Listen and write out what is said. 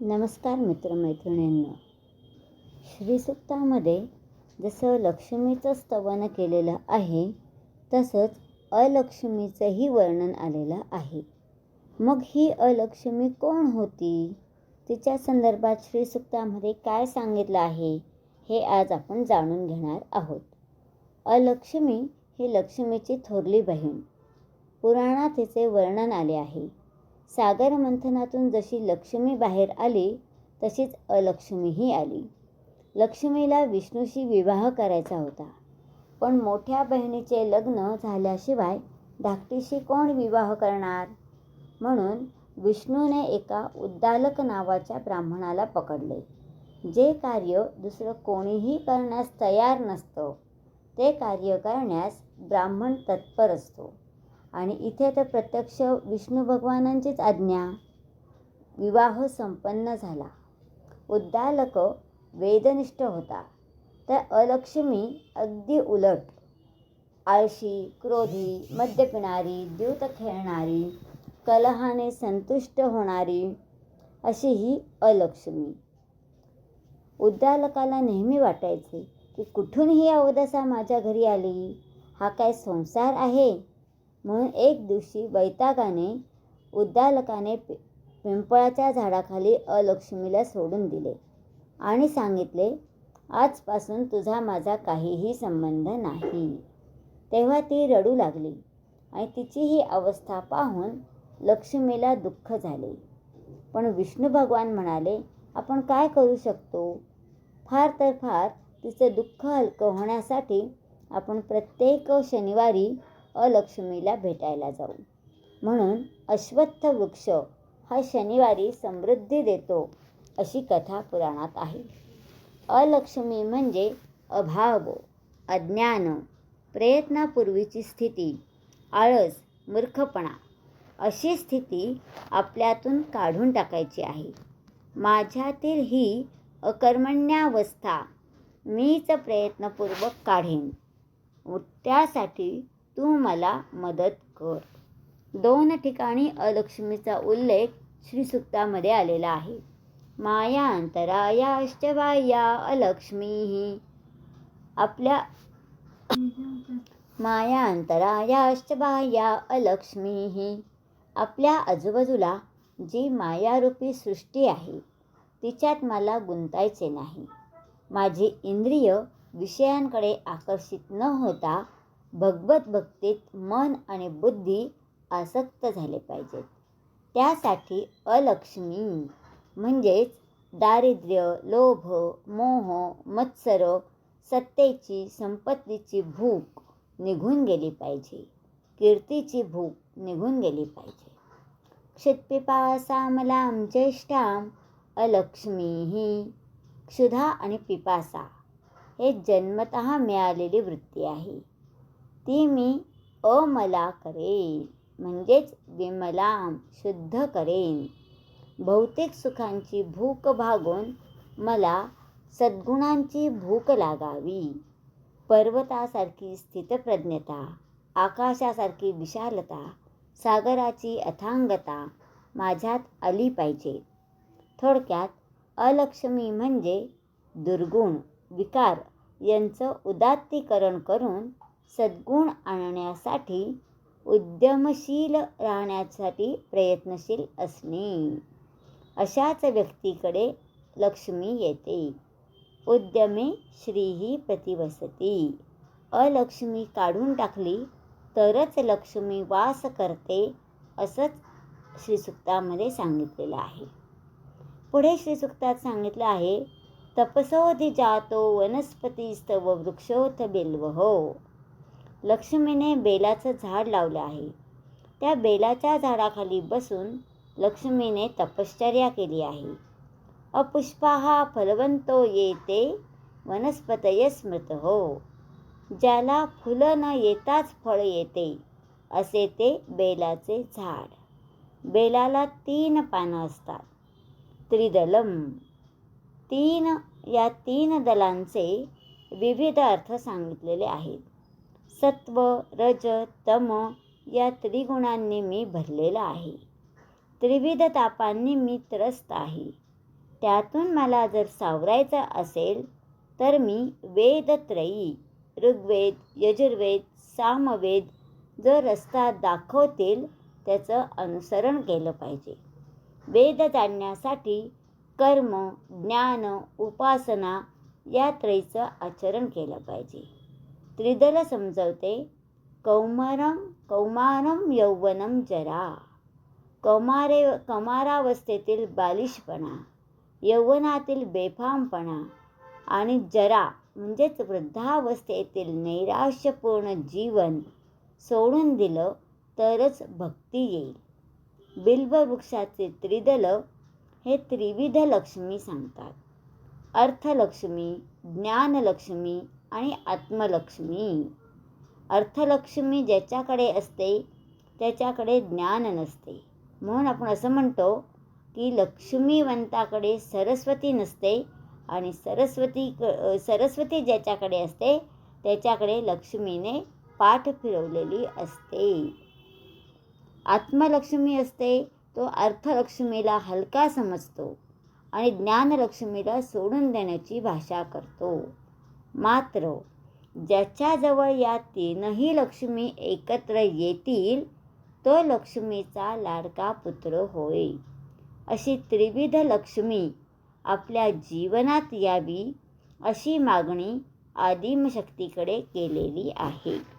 नमस्कार मित्रमैत्रिणींनो. श्रीसुक्तामध्ये जसं लक्ष्मीचं स्तवन केलेलं आहे तसंच अलक्ष्मीचंही वर्णन आलेलं आहे. मग ही अलक्ष्मी कोण होती? तिच्या संदर्भात श्रीसुक्तामध्ये काय सांगितलं आहे हे आज आपण जाणून घेणार आहोत. अलक्ष्मी ही लक्ष्मीची थोरली बहीण. पुराणात तिचे वर्णन आले आहे. सागर मंथनातून जशी लक्ष्मी बाहेर आली तशीच अलक्ष्मीही आली. लक्ष्मीला विष्णूशी विवाह करायचा होता. पण मोठ्या बहिणीचे लग्न झाल्याशिवाय धाकटीशी कोण विवाह करणार? म्हणून विष्णूने एका उद्दालक नावाच्या ब्राह्मणाला पकडले. जे कार्य दुसरं कोणीही करण्यास तयार नसतं ते कार्य करण्यास ब्राह्मण तत्पर असतो. आणि इथे तर प्रत्यक्ष विष्णू भगवानांचीच आज्ञा. विवाह संपन्न झाला. उद्दालक वेदनिष्ठ होता. तर अलक्ष्मी अगदी उलट. आळशी क्रोधी मद्य पिणारी द्यूत खेळणारी कलहाने संतुष्ट होणारी अशी ही अलक्ष्मी. उद्दालकाला नेहमी वाटायचे की कुठून ही अवदसा माझ्या घरी आली? हा काय संसार आहे? म्हणून एक दिवशी वैतागाने उद्दालकाने पि पिंपळाच्या झाडाखाली अलक्ष्मीला सोडून दिले आणि सांगितले आजपासून तुझा माझा काहीही संबंध नाही. तेव्हा ती रडू लागली आणि तिची ही अवस्था पाहून लक्ष्मीला दुःख झाले. पण विष्णू भगवान म्हणाले आपण काय करू शकतो? फार तर फार तिचं दुःख हलकं होण्यासाठी आपण प्रत्येक शनिवारी अलक्ष्मीला भेटायला जाऊ. म्हणून अश्वत्थ वृक्ष हा शनिवारी समृद्धी देतो अशी कथा पुराणात आहे. अलक्ष्मी म्हणजे अभाव अज्ञान प्रयत्नापूर्वीची स्थिती आळस मूर्खपणा अशी स्थिती आपल्यातून काढून टाकायची आहे. माझ्यातील ही अकर्मण्यावस्था मीच प्रयत्नपूर्वक काढेन. त्यासाठी तू मला मदत कर. दोन ठिकाणी अलक्ष्मीचा उल्लेख श्रीसुक्तामध्ये आलेला आहे. माया अंतरायाश्च बाह्या अलक्ष्मी. ही आपल्या माया अंतरायाश्च बाह्या अलक्ष्मी. ही आपल्या आजूबाजूला जी मायारूपी सृष्टी आहे तिच्यात मला गुंतायचे नाही. माझी इंद्रिय विषयांकडे आकर्षित न होता भगवत भक्तीत मन आणि बुद्धी आसक्त झाले पाहिजेत. त्यासाठी अलक्ष्मी म्हणजेच दारिद्र्य लोभ मोह मत्सर सत्तेची संपत्तीची भूक निघून गेली पाहिजे. कीर्तीची भूक निघून गेली पाहिजे. क्षितपिपासामलां चेष्टां अलक्ष्मी क्षुधा आणि पिपासा हे जन्मत मिळालेली वृत्ती आहे. ती मी अमला करेन म्हणजेच विमलाम शुद्ध करेन भौतिक सुखांची भूक भागून मला सद्गुणांची भूक लागावी. पर्वतासारखी स्थितप्रज्ञता आकाशासारखी विशालता सागराची अथांगता माझ्यात आली पाहिजे. थोडक्यात अलक्ष्मी म्हणजे दुर्गुण विकार यांचं उदात्तीकरण करून सद्गुण आणण्यासाठी उद्यमशील राहण्यासाठी प्रयत्नशील असणे. अशाच व्यक्तीकडे लक्ष्मी येते. उद्यमे श्रीही प्रतिवसती अलक्ष्मी काढून टाकली तरच लक्ष्मी वास करते असंच श्रीसुक्तामध्ये सांगितलेलं आहे. पुढे श्रीसुक्तात सांगितलं आहे तपसोधी जातो वनस्पतीस्तव वृक्षोथ बिल्व हो लक्ष्मीने बेलाचं झाड लावलं आहे. त्या बेलाच्या झाडाखाली बसून लक्ष्मीने तपश्चर्या केली आहे. अपुष्पाहा फलवंतो येते वनस्पतय स्मृत हो. ज्याला फुलं न येताच फळ येते असे ते बेलाचे झाड. बेलाला तीन पानं असतात. त्रिदलम. तीन या तीन दलांचे विविध अर्थ सांगितलेले आहेत. सत्व रज तम या त्रिगुणांनी मी भरलेला आहे. त्रिविध तापांनी मी त्रस्त आहे. त्यातून मला जर सावरायचं असेल तर मी वेदत्रयी ऋग्वेद यजुर्वेद सामवेद जो रस्ता दाखवतील त्याचं अनुसरण केलं पाहिजे. वेद जाणण्यासाठी कर्म ज्ञान उपासना या त्रयीचं आचरण केलं पाहिजे. त्रिदल समजवते. कौमारम कौमारम यौवनम जरा. कौमारे कमारावस्थेतील बालिशपणा यौवनातील बेफामपणा आणि जरा म्हणजेच वृद्धावस्थेतील नैराश्यपूर्ण जीवन सोडून दिलं तरच भक्ती येईल. बिल्ववृक्षाचे त्रिदल हे त्रिविध लक्ष्मी सांगतात. अर्थलक्ष्मी ज्ञानलक्ष्मी आणि आत्मलक्ष्मी. अर्थलक्ष्मी ज्याच्याकडे असते त्याच्याकडे ज्ञान नसते. म्हणून आपण असं म्हणतो की लक्ष्मीवंताकडे सरस्वती नसते आणि सरस्वती क सरस्वती ज्याच्याकडे असते त्याच्याकडे लक्ष्मीने पाठ फिरवलेली असते. आत्मलक्ष्मी असते तो अर्थलक्ष्मीला हलका समजतो आणि ज्ञानलक्ष्मीला सोडून देण्याची भाषा करतो. मात्र ज्याच्याजवळ या तीनही लक्ष्मी एकत्र येतील तो लक्ष्मीचा लाडका पुत्र होय अशी त्रिविध लक्ष्मी आपल्या जीवनात यावी अशी मागणी आदिमशक्तीकडे केलेली आहे.